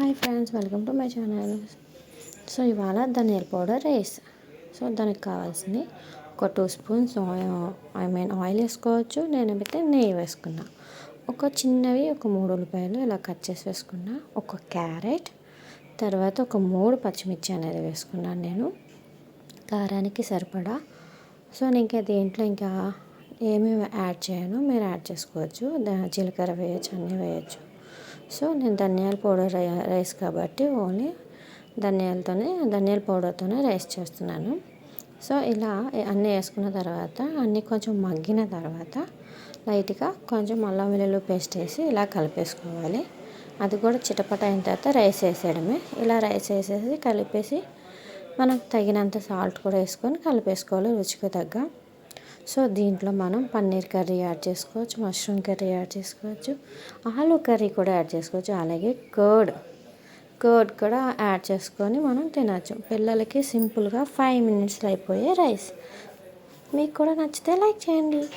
Hi friends welcome to my channel. So ఇవాళ ధనియాల powder rice. So దానికి కావాల్సింది ఒక two spoons I mean oil వేసుకోవచ్చు. నేనైతే నెయ్యి వేసుకున్నా. ఒక చిన్నవి ఒక మూడు ఉల్లిపాయలు ఇలా కట్ చేసి వేసుకున్నా. ఒక క్యారెట్ తర్వాత ఒక మూడు పచ్చిమిర్చి అనేది వేసుకున్నాను నేను. కారానికి సరిపడా. సో నేను ఇంకా దీంట్లో ఇంకా ఏమేమి యాడ్ చేయను మీరు యాడ్ చేసుకోవచ్చు. జీలకర్ర వేయచ్చు అన్నీ వేయచ్చు. సో నేను ధనియాల పౌడర్ రైస్ కాబట్టి ఓన్లీ ధనియాలతోనే ధనియాల పౌడర్తోనే రైస్ చేస్తున్నాను. సో ఇలా అన్నీ వేసుకున్న తర్వాత అన్నీ కొంచెం మగ్గిన తర్వాత లైట్గా కొంచెం అల్లం వెల్లుల్లి పేస్ట్ వేసి ఇలా కలిపేసుకోవాలి. అది కూడా చిటపట అయిన తర్వాత రైస్ వేసేయడమే. ఇలా రైస్ వేసేసి కలిపేసి మనకు తగినంత సాల్ట్ కూడా వేసుకొని కలిపేసుకోవాలి రుచికి తగ్గ. సో దీంట్లో మనం పన్నీర్ కర్రీ యాడ్ చేసుకోవచ్చు మష్రూమ్ కర్రీ యాడ్ చేసుకోవచ్చు ఆలు కర్రీ కూడా యాడ్ చేసుకోవచ్చు అలాగే కర్డ్. కర్డ్ కూడా యాడ్ చేసుకొని మనం తినచ్చు. పిల్లలకి సింపుల్గా ఫైవ్ మినిట్స్లో అయిపోయే రైస్. మీకు కూడా నచ్చితే లైక్ చేయండి.